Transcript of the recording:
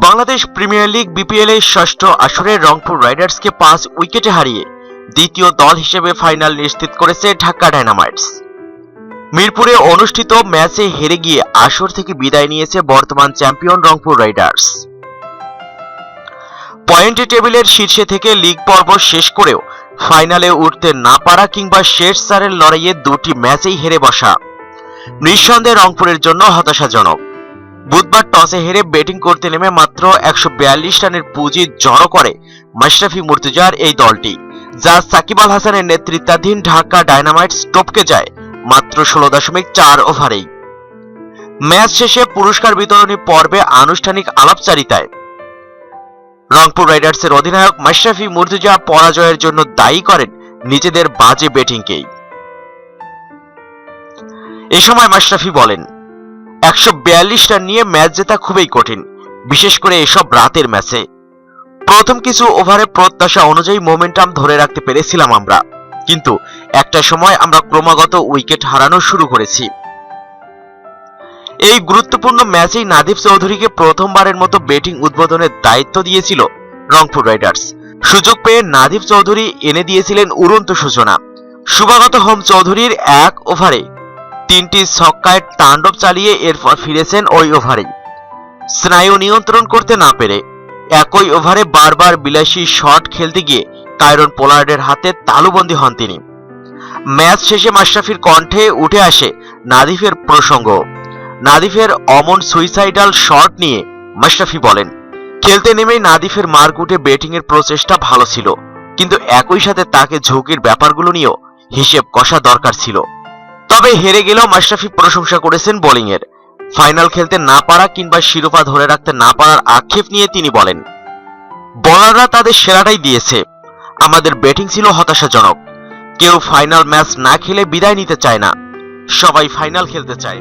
Bangladesh premier league BPL এর ষষ্ঠ আসরে রংপুর রাইডার্সকে পাঁচ উইকেটে হারিয়ে দ্বিতীয় দল হিসেবে ফাইনাল নিশ্চিত করেছে ঢাকা ডায়নামাইটস। মিরপুরে অনুষ্ঠিত ম্যাচে হেরে গিয়ে আসর থেকে বিদায় নিয়েছে বর্তমান চ্যাম্পিয়ন রংপুর রাইডার্স। পয়েন্ট টেবিলের শীর্ষে থেকে লিগ পর্ব শেষ করেও ফাইনালে উঠতে না পারা কিংবা শেষ চারের লড়াইয়ে দুটি ম্যাচেই হেরে বসা। নিঃসন্দেহে রংপুরের জন্য হতাশাজনক। বুধবার টসে হেরে ব্যাটিং করতে নেমে মাত্র একশো বিয়াল্লিশ রানের পুঁজি জড়ো করে মাশরাফি মুর্তজার এই দলটি, যা সাকিব আল হাসানের নেতৃত্বাধীন ঢাকা ডায়নামাইটস টপকে যায় মাত্র ষোলো দশমিক চার ওভারেই। ম্যাচ শেষে পুরস্কার বিতরণী পর্বে আনুষ্ঠানিক আলাপচারিতায়। রংপুর রাইডার্সের অধিনায়ক মাশরাফি মুর্তজা পরাজয়ের জন্য দায়ী করেন নিজেদের বাজে ব্যাটিংকেই। এ সময় মাশরাফি বলেন একশো বিয়াল্লিশ রান নিয়ে ম্যাচ জেতা খুবই কঠিন, বিশেষ করে এসব রাতের ম্যাচে। প্রথম কিছু ওভারে প্রত্যাশা অনুযায়ী মোমেন্টাম ধরে রাখতে পেরেছিলাম আমরা, কিন্তু একটা সময় আমরা ক্রমাগত উইকেট হারানো শুরু করেছি। এই গুরুত্বপূর্ণ ম্যাচেই নাদিব চৌধুরীকে প্রথমবারের মতো ব্যাটিং উদ্বোধনের দায়িত্ব দিয়েছিল রংপুর রাইডার্স। সুযোগ পেয়ে নাদিব চৌধুরী এনে দিয়েছিলেন উড়ন্ত সূচনা। শুভাগত হোম চৌধুরীর এক ওভারে তিনটি ছক্কায় তাণ্ডব চালিয়ে এরপর ফিরেছেন ওই ওভারেই। স্নায়ু নিয়ন্ত্রণ করতে না পেরে একই ওভারে বারবার বিলাসী শট খেলতে গিয়ে কায়রন পোলার্ডের হাতে তালুবন্দী হন তিনি। ম্যাচ শেষে মাশরাফির কণ্ঠে উঠে আসে নাদিফের প্রসঙ্গ। নাদিফের অমন সুইসাইডাল শট নিয়ে মাশরাফি বলেন, খেলতে নেমেই নাদিফের মারকুটে ব্যাটিংয়ের প্রচেষ্টা ভালো ছিল, কিন্তু একই সাথে তাকে ঝুঁকির ব্যাপারগুলো নিয়েও হিসেব কষা দরকার ছিল। তবে হেরে গেলেও মাশরাফি প্রশংসা করেছেন বোলিংয়ের। ফাইনাল খেলতে না পারা কিংবা শিরোপা ধরে রাখতে না পারার আক্ষেপ নিয়ে তিনি বলেন, বলাররা তাদের সেরাটাই দিয়েছে। আমাদের ব্যাটিং ছিল হতাশাজনক। কেউ ফাইনাল ম্যাচ না খেলে বিদায় নিতে চায় না। সবাই ফাইনাল খেলতে চায়।